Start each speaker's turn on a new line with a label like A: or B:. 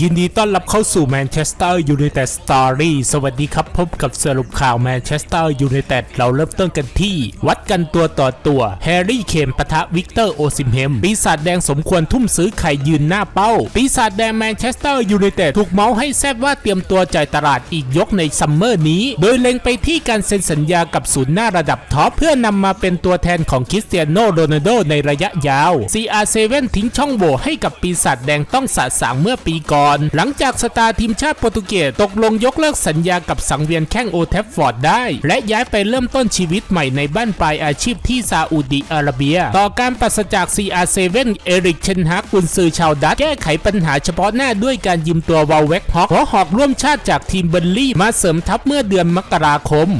A: ยินดีต้อนรับเข้าสู่แมนเชสเตอร์ยูไนเต็ดสตอรี่สวัสดีครับพบกับสรุปข่าวแมนเชสเตอร์ยูไนเต็ดเราเริ่มต้นกันที่ วัดกันตัวต่อตัวแฮร์รี่เคนปะทะวิกเตอร์โอซิมเฮมปีศาจแดงสมควรทุ่มซื้อไข่ยืนหน้าเป้า ปีศาจแดงแมนเชสเตอร์ยูไนเต็ดถูกเมาส์ให้แซดว่าเตรียมตัวจ่ายตลาดอีกยกในซัมเมอร์นี้ โดยเล็งไปที่การเซ็นสัญญากับศูนย์หน้าระดับท็อปเพื่อนำมาเป็นตัวแทนของคริสเตียโนโรนัลโดในระยะยาว CR7 ทิ้งช่องโหว่ให้กับปีศาจแดงต้องสะสางเมื่อปีก่อน หลังจากสตาร์ทีมชาติโปรตุเกสตกลงยกเลิกสัญญากับสังเวียนแข้งโอเทฟฟอร์ดได้ และย้ายไปเริ่มต้นชีวิตใหม่ในบ้านปลายอาชีพที่ซาอุดีอาระเบีย ต่อการปราศจาก CR7 เอริกเชนฮักกุนซือชาวดัตแก้ไขปัญหาเฉพาะหน้าด้วยการยืมตัววาลเวกฮอกหัวหอกร่วมชาติจากทีมเบอร์ลี่มาเสริมทัพเมื่อเดือนมกราคม